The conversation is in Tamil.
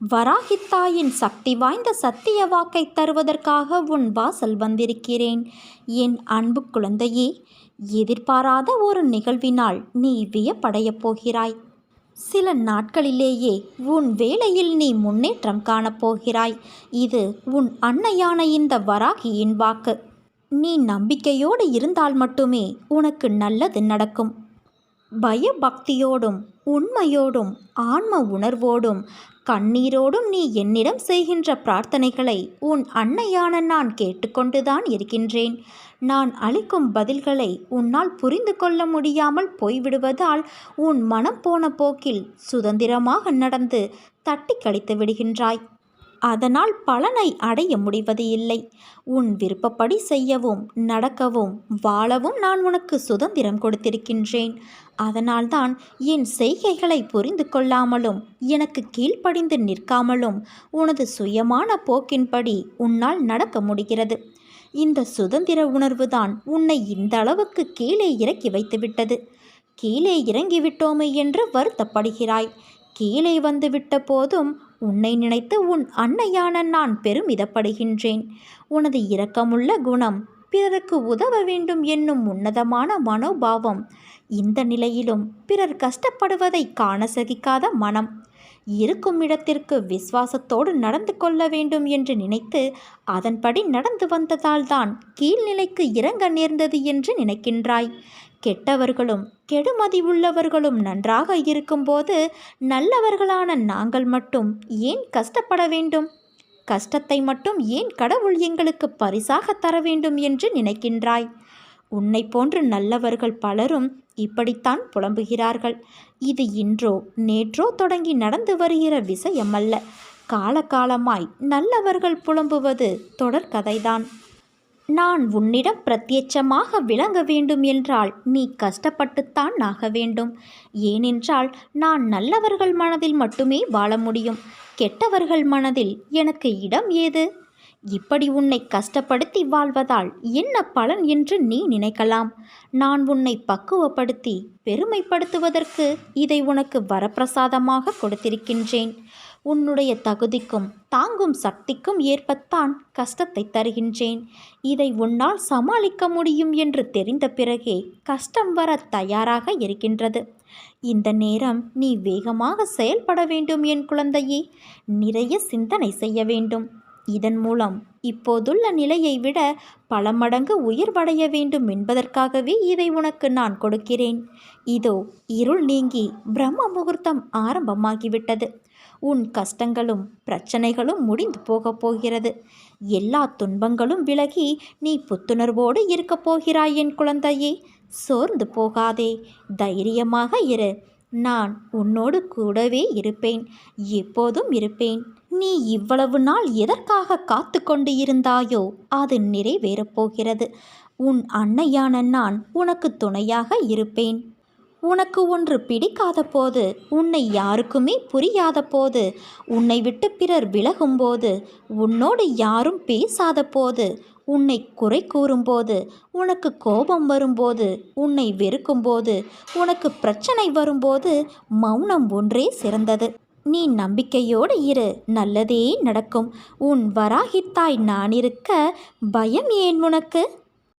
வராகித்தாயின் சக்தி வாய்ந்த சத்திய வாக்கை தருவதற்காக உன் வாசல் வந்திருக்கிறேன். என் அன்பு குழந்தையே எதிர்பாராத ஒரு நிகழ்வினால் நீ வியப்படையப் போகிறாய். சில நாட்களிலேயே உன் வேலையில் நீ முன்னேற்றம் காணப்போகிறாய் இது உன் அன்னையான இந்த வராகியின் வாக்கு. நீ நம்பிக்கையோடு இருந்தால் மட்டுமே உனக்கு நல்லது நடக்கும். பயபக்தியோடும் உண்மையோடும் ஆன்ம உணர்வோடும் கண்ணீரோடும் நீ என்னிடம் செய்கின்ற பிரார்த்தனைகளை உன் அன்னையான நான் கேட்டுக்கொண்டுதான் இருக்கின்றேன். நான் அளிக்கும் பதில்களை உன்னால் புரிந்து கொள்ள முடியாமல் போய்விடுவதால் உன் மனம் போன போக்கில் சுதந்திரமாக நடந்து தட்டி கழித்து விடுகின்றாய். அதனால் பலனை அடைய முடிவது இல்லை. உன் விருப்பப்படி செய்யவும் நடக்கவும் வாழவும் நான் உனக்கு சுதந்திரம் கொடுத்திருக்கின்றேன். அதனால்தான் என் செய்கைகளை புரிந்து கொள்ளாமலும் எனக்கு கீழ்ப்படிந்து நிற்காமலும் உனது சுயமான போக்கின்படி உன்னால் நடக்க முடிகிறது. இந்த சுதந்திர உணர்வுதான் உன்னை இந்த அளவுக்கு கீழே இறக்கி வைத்துவிட்டது. கீழே இறங்கிவிட்டோமே என்று வருத்தப்படுகிறாய். கீழே வந்துவிட்ட போதும் உன்னை நினைத்து உன் அன்னையான நான் பெருமிதப்படுகின்றேன். உனது இரக்கமுள்ள குணம் பிறருக்கு உதவ வேண்டும் என்னும் உன்னதமான மனோபாவம் இந்த நிலையிலும் பிறர் கஷ்டப்படுவதை காண சகிக்காத மனம். இருக்கும் இடத்திற்கு விசுவாசத்தோடு நடந்து கொள்ள வேண்டும் என்று நினைத்து அதன்படி நடந்து வந்ததால்தான் கீழ்நிலைக்கு இறங்க நேர்ந்தது என்று நினைக்கின்றாய். கெட்டவர்களும் கெடுமதி உள்ளவர்களும் நன்றாக இருக்கும்போது நல்லவர்களான நாங்கள் மட்டும் ஏன் கஷ்டப்பட வேண்டும்? கஷ்டத்தை மட்டும் ஏன் கடவுள் எங்களுக்கு பரிசாக தர வேண்டும் என்று நினைக்கின்றாய்? உன்னை போன்று நல்லவர்கள் பலரும் இப்படித்தான் புலம்புகிறார்கள். இது இன்றோ நேற்றோ தொடங்கி நடந்து வருகிற விஷயமல்ல. காலகாலமாய் நல்லவர்கள் புலம்புவது தொடர்கதைதான். நான் உன்னிடம் பிரத்யட்சமாக விளங்க வேண்டும் என்றால் நீ கஷ்டப்பட்டுத்தான் ஆக வேண்டும். ஏனென்றால் நான் நல்லவர்கள் மனதில் மட்டுமே வாழ முடியும். கெட்டவர்கள் மனதில் எனக்கு இடம் ஏது? இப்படி உன்னை கஷ்டப்படுத்தி வாழ்வதால் என்ன பலன் என்று நீ நினைக்கலாம். நான் உன்னை பக்குவப்படுத்தி பெருமைப்படுத்துவதற்கு இதை உனக்கு வரப்பிரசாதமாக கொடுத்திருக்கின்றேன். உன்னுடைய தகுதிக்கும் தாங்கும் சக்திக்கும் ஏற்பத்தான் கஷ்டத்தை தருகின்றேன். இதை உன்னால் சமாளிக்க முடியும் என்று தெரிந்த பிறகே கஷ்டம் வர தயாராக இருக்கின்றது. இந்த நேரம் நீ வேகமாக செயல்பட வேண்டும் என் குழந்தையே. நிறைய சிந்தனை செய்ய வேண்டும். இதன் மூலம் இப்போதுள்ள நிலையை விட பல மடங்கு உயர்வடைய வேண்டும் என்பதற்காகவே இதை உனக்கு நான் கொடுக்கிறேன். இதோ இருள் நீங்கி பிரம்ம முகூர்த்தம் ஆரம்பமாகிவிட்டது. உன் கஷ்டங்களும் பிரச்சனைகளும் முடிந்து போகப் போகிறது. எல்லா துன்பங்களும் விலகி நீ புத்துணர்வோடு இருக்கப் போகிறாய் என் குழந்தையே. சோர்ந்து போகாதே. தைரியமாக இரு. நான் உன்னோடு கூடவே இருப்பேன். எப்போதும் இருப்பேன். நீ இவ்வளவு நாள் எதற்காக காத்து கொண்டு இருந்தாயோ அது நிறைவேறப் போகிறது. உன் அன்னையான நான் உனக்கு துணையாக இருப்பேன். உனக்கு ஒன்று பிடிக்காத போது உன்னை யாருக்குமே புரியாத போது உன்னை விட்டு பிறர் விலகும்போது உன்னோடு யாரும் பேசாத போது உன்னை குறை கூறும்போது உனக்கு கோபம் வரும்போது உன்னை வெறுக்கும்போது உனக்கு பிரச்சனை வரும்போது மௌனம் ஒன்றே சிறந்தது. நீ நம்பிக்கையோடு இரு நல்லதே நடக்கும். உன் வராகித்தாய் நான் இருக்க பயம் ஏன் உனக்கு?